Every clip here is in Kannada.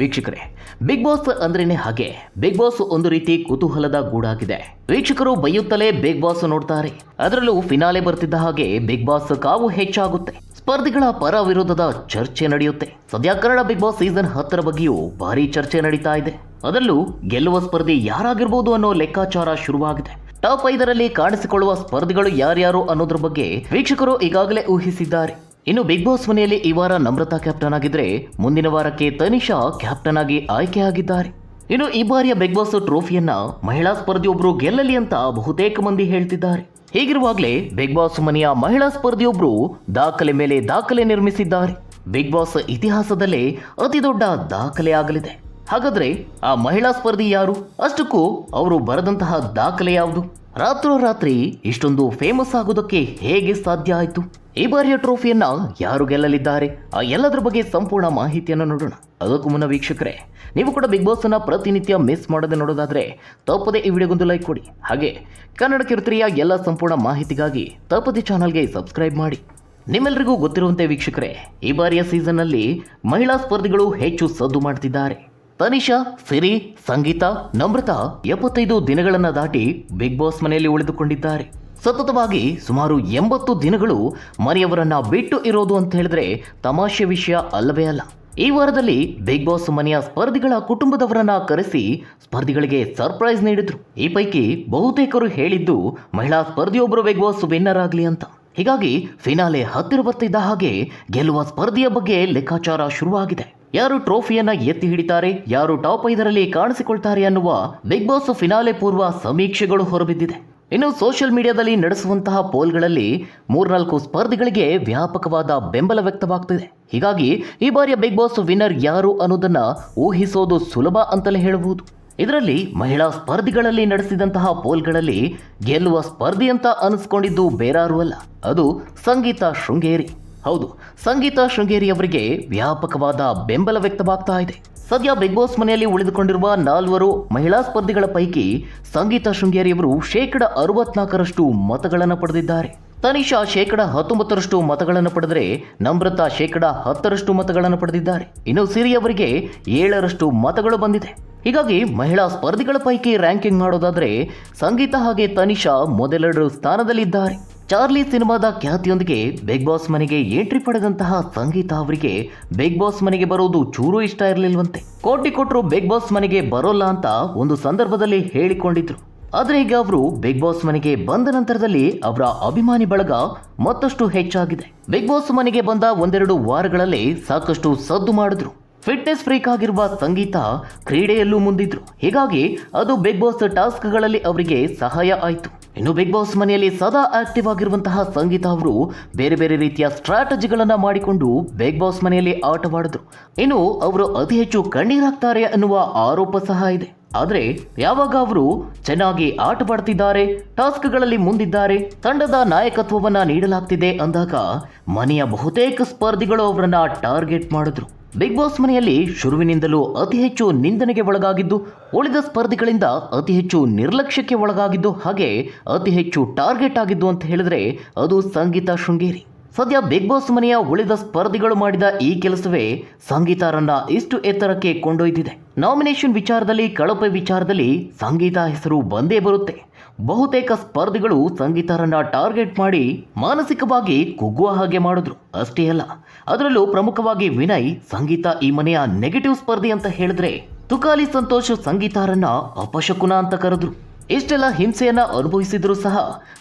ವೀಕ್ಷಕರೇ ಬಿಗ್ ಬಾಸ್ ಅಂದ್ರೇನೆ ಹಾಗೆ ಬಿಗ್ ಬಾಸ್ ಒಂದು ರೀತಿ ಕುತೂಹಲದ ಗೂಡಾಗಿದೆ. ವೀಕ್ಷಕರು ಬೈಯುತ್ತಲೇ ಬಿಗ್ ಬಾಸ್ ನೋಡ್ತಾರೆ. ಅದರಲ್ಲೂ ಫಿನಾಲೆ ಬರ್ತಿದ್ದ ಹಾಗೆ ಬಿಗ್ ಬಾಸ್ ಕಾವು ಹೆಚ್ಚಾಗುತ್ತೆ. ಸ್ಪರ್ಧಿಗಳ ಪರ ವಿರೋಧದ ಚರ್ಚೆ ನಡೆಯುತ್ತೆ. ಸದ್ಯ ಕನ್ನಡ ಬಿಗ್ ಬಾಸ್ ಸೀಸನ್ ಹತ್ತರ ಬಗ್ಗೆಯೂ ಭಾರಿ ಚರ್ಚೆ ನಡೀತಾ ಇದೆ. ಅದರಲ್ಲೂ ಗೆಲ್ಲುವ ಸ್ಪರ್ಧಿ ಯಾರಾಗಿರ್ಬೋದು ಅನ್ನೋ ಲೆಕ್ಕಾಚಾರ ಶುರುವಾಗಿದೆ. ಟಾಪ್ ಐದರಲ್ಲಿ ಕಾಣಿಸಿಕೊಳ್ಳುವ ಸ್ಪರ್ಧಿಗಳು ಯಾರ್ಯಾರು ಅನ್ನೋದ್ರ ಬಗ್ಗೆ ವೀಕ್ಷಕರು ಈಗಾಗಲೇ ಊಹಿಸಿದ್ದಾರೆ. ಇನ್ನು ಬಿಗ್ ಬಾಸ್ ಮನೆಯಲ್ಲಿ ಈ ವಾರ ನಮ್ರತಾ ಕ್ಯಾಪ್ಟನ್ ಆಗಿದ್ರೆ ಮುಂದಿನ ವಾರಕ್ಕೆ ತನಿಷಾ ಕ್ಯಾಪ್ಟನ್ ಆಗಿ ಆಯ್ಕೆಯಾಗಿದ್ದಾರೆ ಇನ್ನು ಈ ಬಾರಿಯ ಬಿಗ್ ಬಾಸ್ ಟ್ರೋಫಿಯನ್ನ ಮಹಿಳಾ ಸ್ಪರ್ಧಿಯೊಬ್ರು ಗೆಲ್ಲಲಿ ಅಂತ ಬಹುತೇಕ ಮಂದಿ ಹೇಳ್ತಿದ್ದಾರೆ. ಹೀಗಿರುವಾಗಲೇ ಬಿಗ್ ಬಾಸ್ ಮನೆಯ ಮಹಿಳಾ ಸ್ಪರ್ಧಿಯೊಬ್ರು ದಾಖಲೆ ಮೇಲೆ ದಾಖಲೆ ನಿರ್ಮಿಸಿದ್ದಾರೆ. ಬಿಗ್ ಬಾಸ್ ಇತಿಹಾಸದಲ್ಲೇ ಅತಿ ದೊಡ್ಡ ದಾಖಲೆ ಆಗಲಿದೆ. ಹಾಗಾದ್ರೆ ಆ ಮಹಿಳಾ ಸ್ಪರ್ಧಿ ಯಾರು? ಅಷ್ಟಕ್ಕೂ ಅವರು ಬರೆದಂತಹ ದಾಖಲೆ ಯಾವುದು? ರಾತ್ರೋರಾತ್ರಿ ಇಷ್ಟೊಂದು ಫೇಮಸ್ ಆಗೋದಕ್ಕೆ ಹೇಗೆ ಸಾಧ್ಯ ಆಯಿತು? ಈ ಬಾರಿಯ ಟ್ರೋಫಿಯನ್ನು ಯಾರು ಗೆಲ್ಲಲಿದ್ದಾರೆ? ಆ ಎಲ್ಲದರ ಬಗ್ಗೆ ಸಂಪೂರ್ಣ ಮಾಹಿತಿಯನ್ನು ನೋಡೋಣ. ಅದಕ್ಕೂ ಮುನ್ನ ವೀಕ್ಷಕರೇ, ನೀವು ಕೂಡ ಬಿಗ್ ಬಾಸ್ ಪ್ರತಿನಿತ್ಯ ಮಿಸ್ ಮಾಡದೆ ನೋಡೋದಾದರೆ ತಪ್ಪದೆ ಈ ವಿಡಿಯೋಗೊಂದು ಲೈಕ್ ಕೊಡಿ. ಹಾಗೆ ಕನ್ನಡ ಕಿರುತೆರೆಯ ಎಲ್ಲ ಸಂಪೂರ್ಣ ಮಾಹಿತಿಗಾಗಿ ತಪ್ಪದೆ ಚಾನಲ್ಗೆ ಸಬ್ಸ್ಕ್ರೈಬ್ ಮಾಡಿ. ನಿಮ್ಮೆಲ್ಲರಿಗೂ ಗೊತ್ತಿರುವಂತೆ ವೀಕ್ಷಕರೇ, ಈ ಬಾರಿಯ ಸೀಸನ್ನಲ್ಲಿ ಮಹಿಳಾ ಸ್ಪರ್ಧಿಗಳು ಹೆಚ್ಚು ಸದ್ದು ಮಾಡ್ತಿದ್ದಾರೆ. ತನಿಷಾ, ಸಿರಿ, ಸಂಗೀತ, ನಮ್ರತಾ ಎಪ್ಪತ್ತೈದು ದಿನಗಳನ್ನು ದಾಟಿ ಬಿಗ್ ಬಾಸ್ ಮನೆಯಲ್ಲಿ ಉಳಿದುಕೊಂಡಿದ್ದಾರೆ. ಸತತವಾಗಿ ಸುಮಾರು ಎಂಬತ್ತು ದಿನಗಳು ಮನೆಯವರನ್ನ ಬಿಟ್ಟು ಇರೋದು ಅಂತ ಹೇಳಿದ್ರೆ ತಮಾಷೆ ವಿಷಯ ಅಲ್ಲವೇ ಅಲ್ಲ. ಈ ವಾರದಲ್ಲಿ ಬಿಗ್ ಬಾಸ್ ಮನೆಯ ಸ್ಪರ್ಧಿಗಳ ಕುಟುಂಬದವರನ್ನ ಕರೆಸಿ ಸ್ಪರ್ಧಿಗಳಿಗೆ ಸರ್ಪ್ರೈಸ್ ನೀಡಿದ್ರು. ಈ ಪೈಕಿ ಬಹುತೇಕರು ಹೇಳಿದ್ದು ಮಹಿಳಾ ಸ್ಪರ್ಧಿಯೊಬ್ಬರು ಬಿಗ್ ಬಾಸ್ ವಿನ್ನರ್ ಆಗಲಿ ಅಂತ. ಹೀಗಾಗಿ ಫಿನಾಲೆ ಹತ್ತಿರ ಬರ್ತಿದ್ದ ಹಾಗೆ ಗೆಲ್ಲುವ ಸ್ಪರ್ಧೆಯ ಬಗ್ಗೆ ಲೆಕ್ಕಾಚಾರ ಶುರುವಾಗಿದೆ. ಯಾರು ಟ್ರೋಫಿಯನ್ನ ಎತ್ತಿ ಹಿಡಿತಾರೆ, ಯಾರು ಟಾಪ್ ಐದರಲ್ಲಿ ಕಾಣಿಸಿಕೊಳ್ತಾರೆ ಅನ್ನುವ ಬಿಗ್ ಬಾಸ್ ಫಿನಾಲೆ ಪೂರ್ವ ಸಮೀಕ್ಷೆಗಳು ಹೊರಬಿದ್ದಿದೆ. ಇನ್ನು ಸೋಷಿಯಲ್ ಮೀಡಿಯಾದಲ್ಲಿ ನಡೆಸುವಂತಹ ಪೋಲ್ಗಳಲ್ಲಿ ಮೂರ್ನಾಲ್ಕು ಸ್ಪರ್ಧಿಗಳಿಗೆ ವ್ಯಾಪಕವಾದ ಬೆಂಬಲ ವ್ಯಕ್ತವಾಗ್ತಿದೆ. ಹೀಗಾಗಿ ಈ ಬಾರಿಯ ಬಿಗ್ ಬಾಸ್ ವಿನ್ನರ್ ಯಾರು ಅನ್ನೋದನ್ನ ಊಹಿಸೋದು ಸುಲಭ ಅಂತಲೇ ಹೇಳಬಹುದು. ಇದರಲ್ಲಿ ಮಹಿಳಾ ಸ್ಪರ್ಧಿಗಳಲ್ಲಿ ನಡೆಸಿದಂತಹ ಪೋಲ್ಗಳಲ್ಲಿ ಗೆಲ್ಲುವ ಸ್ಪರ್ಧಿ ಅಂತ ಅನಿಸ್ಕೊಂಡಿದ್ದು ಬೇರಾರು ಅಲ್ಲ. ಅದು ಸಂಗೀತ ಶೃಂಗೇರಿ. ಹೌದು, ಸಂಗೀತ ಶೃಂಗೇರಿ ಅವರಿಗೆ ವ್ಯಾಪಕವಾದ ಬೆಂಬಲ ವ್ಯಕ್ತವಾಗ್ತಾ ಇದೆ. ಸದ್ಯ ಬಿಗ್ ಬಾಸ್ ಮನೆಯಲ್ಲಿ ಉಳಿದುಕೊಂಡಿರುವ ನಾಲ್ವರು ಮಹಿಳಾ ಸ್ಪರ್ಧಿಗಳ ಪೈಕಿ ಸಂಗೀತ ಶೃಂಗೇರಿಯವರು ಶೇಕಡ ಅರವತ್ನಾಲ್ಕರಷ್ಟು ಮತಗಳನ್ನು ಪಡೆದಿದ್ದಾರೆ. ತನಿಷಾ ಶೇಕಡ ಹತ್ತೊಂಬತ್ತರಷ್ಟು ಮತಗಳನ್ನು ಪಡೆದರೆ ನಮ್ರತಾ ಶೇಕಡ ಹತ್ತರಷ್ಟು ಮತಗಳನ್ನು ಪಡೆದಿದ್ದಾರೆ. ಇನ್ನು ಸಿರಿಯವರಿಗೆ ಏಳರಷ್ಟು ಮತಗಳು ಬಂದಿದೆ. ಹೀಗಾಗಿ ಮಹಿಳಾ ಸ್ಪರ್ಧಿಗಳ ಪೈಕಿ ರ್ಯಾಂಕಿಂಗ್ ಮಾಡೋದಾದರೆ ಸಂಗೀತ ಹಾಗೆ ತನಿಷಾ ಮೊದಲೆರಡು ಸ್ಥಾನದಲ್ಲಿದ್ದಾರೆ. ಚಾರ್ಲಿ ಸಿನಿಮಾದ ಖ್ಯಾತಿಯೊಂದಿಗೆ ಬಿಗ್ ಬಾಸ್ ಮನೆಗೆ ಎಂಟ್ರಿ ಪಡೆದಂತಹ ಸಂಗೀತ ಅವರಿಗೆ ಬಿಗ್ ಬಾಸ್ ಮನೆಗೆ ಬರೋದು ಚೂರು ಇಷ್ಟ ಇರಲಿಲ್ವಂತೆ. ಕೋಟಿ ಕೊಟ್ಟರು ಬಿಗ್ ಬಾಸ್ ಮನೆಗೆ ಬರೋಲ್ಲ ಅಂತ ಒಂದು ಸಂದರ್ಭದಲ್ಲಿ ಹೇಳಿಕೊಂಡಿದ್ರು. ಆದರೆ ಈಗ ಅವರು ಬಿಗ್ ಬಾಸ್ ಮನೆಗೆ ಬಂದ ನಂತರದಲ್ಲಿ ಅವರ ಅಭಿಮಾನಿ ಬಳಗ ಮತ್ತಷ್ಟು ಹೆಚ್ಚಾಗಿದೆ. ಬಿಗ್ ಬಾಸ್ ಮನೆಗೆ ಬಂದ ಒಂದೆರಡು ವಾರಗಳಲ್ಲಿ ಸಾಕಷ್ಟು ಸದ್ದು ಮಾಡಿದ್ರು. ಫಿಟ್ನೆಸ್ ಫ್ರೀಕ್ ಆಗಿರುವ ಸಂಗೀತ ಕ್ರೀಡೆಯಲ್ಲೂ ಮುಂದಿದ್ರು. ಹೀಗಾಗಿ ಅದು ಬಿಗ್ ಬಾಸ್ ಟಾಸ್ಕ್ಗಳಲ್ಲಿ ಅವರಿಗೆ ಸಹಾಯ ಆಯಿತು. ಇನ್ನು ಬಿಗ್ ಬಾಸ್ ಮನೆಯಲ್ಲಿ ಸದಾ ಆಕ್ಟಿವ್ ಆಗಿರುವಂತಹ ಸಂಗೀತ ಅವರು ಬೇರೆ ಬೇರೆ ರೀತಿಯ ಸ್ಟ್ರಾಟಜಿಗಳನ್ನು ಮಾಡಿಕೊಂಡು ಬಿಗ್ ಬಾಸ್ ಮನೆಯಲ್ಲಿ ಆಟವಾಡಿದ್ರು. ಇನ್ನು ಅವರು ಅತಿ ಹೆಚ್ಚು ಕಣ್ಣೀರಾಗ್ತಾರೆ ಅನ್ನುವ ಆರೋಪ ಸಹ ಇದೆ. ಆದರೆ ಯಾವಾಗ ಅವರು ಚೆನ್ನಾಗಿ ಆಟವಾಡ್ತಿದ್ದಾರೆ, ಟಾಸ್ಕ್ಗಳಲ್ಲಿ ಮುಂದಿದ್ದಾರೆ, ತಂಡದ ನಾಯಕತ್ವವನ್ನ ನೀಡಲಾಗ್ತಿದೆ ಅಂದಾಗ ಮನೆಯ ಬಹುತೇಕ ಸ್ಪರ್ಧಿಗಳು ಅವರನ್ನು ಟಾರ್ಗೆಟ್ ಮಾಡಿದ್ರು. ಬಿಗ್ ಬಾಸ್ ಮನೆಯಲ್ಲಿ ಶುರುವಿನಿಂದಲೂ ಅತಿ ಹೆಚ್ಚು ನಿಂದನೆಗೆ ಒಳಗಾಗಿದ್ದು, ಉಳಿದ ಸ್ಪರ್ಧಿಗಳಿಂದ ಅತಿ ಹೆಚ್ಚು ನಿರ್ಲಕ್ಷ್ಯಕ್ಕೆ ಒಳಗಾಗಿದ್ದು ಹಾಗೆ ಅತಿ ಹೆಚ್ಚು ಟಾರ್ಗೆಟ್ ಆಗಿದ್ದು ಅಂತ ಹೇಳಿದ್ರೆ ಅದು ಸಂಗೀತ ಶೃಂಗೇರಿ. ಸದ್ಯ ಬಿಗ್ ಬಾಸ್ ಮನೆಯ ಉಳಿದ ಸ್ಪರ್ಧಿಗಳು ಮಾಡಿದ ಈ ಕೆಲಸವೇ ಸಂಗೀತಾರನ್ನ ಇಷ್ಟು ಎತ್ತರಕ್ಕೆ ಕೊಂಡೊಯ್ದಿದೆ. ನಾಮಿನೇಷನ್ ವಿಚಾರದಲ್ಲಿ, ಕಳಪೆ ವಿಚಾರದಲ್ಲಿ ಸಂಗೀತ ಹೆಸರು ಬಂದೇ ಬರುತ್ತೆ. ಬಹುತೇಕ ಸ್ಪರ್ಧಿಗಳು ಸಂಗೀತರನ್ನ ಟಾರ್ಗೆಟ್ ಮಾಡಿ ಮಾನಸಿಕವಾಗಿ ಕುಗ್ಗುವ ಹಾಗೆ ಮಾಡಿದ್ರು. ಅಷ್ಟೇ ಅಲ್ಲ, ಅದರಲ್ಲೂ ಪ್ರಮುಖವಾಗಿ ವಿನಯ್, ಸಂಗೀತ ಈ ಮನೆಯ ನೆಗೆಟಿವ್ ಸ್ಪರ್ಧಿ ಅಂತ ಹೇಳಿದ್ರೆ ತುಕಾಲಿ ಸಂತೋಷ್ ಸಂಗೀತಾರನ್ನ ಅಪಶಕುನ ಅಂತ ಕರೆದ್ರು. ಇಷ್ಟೆಲ್ಲ ಹಿಂಸೆಯನ್ನ ಅನುಭವಿಸಿದ್ರು ಸಹ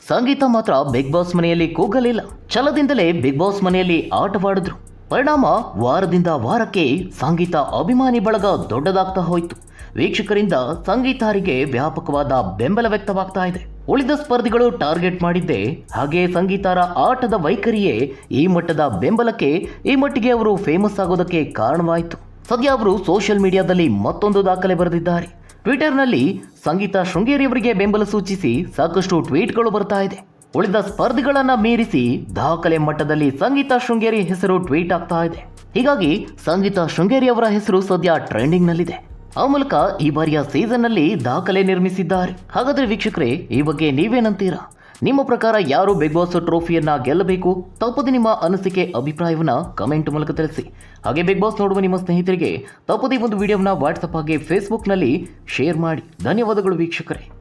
ಸಂಗೀತ ಮಾತ್ರ ಬಿಗ್ ಬಾಸ್ ಮನೆಯಲ್ಲಿ ಕೂಗಲಿಲ್ಲ. ಛಲದಿಂದಲೇ ಬಿಗ್ ಬಾಸ್ ಮನೆಯಲ್ಲಿ ಆಟವಾಡಿದ್ರು. ಪರಿಣಾಮ ವಾರದಿಂದ ವಾರಕ್ಕೆ ಸಂಗೀತ ಅಭಿಮಾನಿ ಬಳಗ ದೊಡ್ಡದಾಗ್ತಾ ಹೋಯಿತು. ವೀಕ್ಷಕರಿಂದ ಸಂಗೀತಾರಿಗೆ ವ್ಯಾಪಕವಾದ ಬೆಂಬಲ ವ್ಯಕ್ತವಾಗ್ತಾ ಇದೆ. ಉಳಿದ ಸ್ಪರ್ಧಿಗಳು ಟಾರ್ಗೆಟ್ ಮಾಡಿದ್ದೆ ಹಾಗೆ ಸಂಗೀತಾರ ಆಟದ ವೈಖರಿಯೇ ಈ ಮಟ್ಟದ ಬೆಂಬಲಕ್ಕೆ ಈ ಮಟ್ಟಿಗೆ ಅವರು ಫೇಮಸ್ ಆಗೋದಕ್ಕೆ ಕಾರಣವಾಯಿತು. ಸದ್ಯ ಅವರು ಸೋಷಿಯಲ್ ಮೀಡಿಯಾದಲ್ಲಿ ಮತ್ತೊಂದು ದಾಖಲೆ ಬರೆದಿದ್ದಾರೆ. ಟ್ವಿಟರ್ನಲ್ಲಿ ಸಂಗೀತ ಶೃಂಗೇರಿಯವರಿಗೆ ಬೆಂಬಲ ಸೂಚಿಸಿ ಸಾಕಷ್ಟು ಟ್ವೀಟ್ಗಳು ಬರ್ತಾ ಇದೆ. ಉಳಿದ ಸ್ಪರ್ಧಿಗಳನ್ನ ಮೀರಿಸಿ ದಾಖಲೆ ಮಟ್ಟದಲ್ಲಿ ಸಂಗೀತ ಶೃಂಗೇರಿ ಹೆಸರು ಟ್ವೀಟ್ ಆಗ್ತಾ ಇದೆ. ಹೀಗಾಗಿ ಸಂಗೀತ ಶೃಂಗೇರಿ ಅವರ ಹೆಸರು ಸದ್ಯ ಟ್ರೆಂಡಿಂಗ್ ನಲ್ಲಿದೆ ಆ ಮೂಲಕ ಈ ಬಾರಿಯ ಸೀಸನ್ನಲ್ಲಿ ದಾಖಲೆ ನಿರ್ಮಿಸಿದ್ದಾರೆ. ಹಾಗಾದ್ರೆ ವೀಕ್ಷಕರೇ, ಈ ಬಗ್ಗೆ ನೀವೇನಂತೀರಾ? ನಿಮ್ಮ ಪ್ರಕಾರ ಯಾರು ಬಿಗ್ ಬಾಸ್ ಟ್ರೋಫಿಯನ್ನ ಗೆಲ್ಲಬೇಕು? ತಪ್ಪದೆ ನಿಮ್ಮ ಅನಿಸಿಕೆ, ಅಭಿಪ್ರಾಯವನ್ನ ಕಮೆಂಟ್ ಮೂಲಕ ತಿಳಿಸಿ. ಹಾಗೆ ಬಿಗ್ ಬಾಸ್ ನೋಡುವ ನಿಮ್ಮ ಸ್ನೇಹಿತರಿಗೆ ತಪ್ಪದೇ ಒಂದು ವಿಡಿಯೋವನ್ನ ವಾಟ್ಸಪ್ ಹಾಗೆ ಫೇಸ್ಬುಕ್ನಲ್ಲಿ ಶೇರ್ ಮಾಡಿ. ಧನ್ಯವಾದಗಳು ವೀಕ್ಷಕರೇ.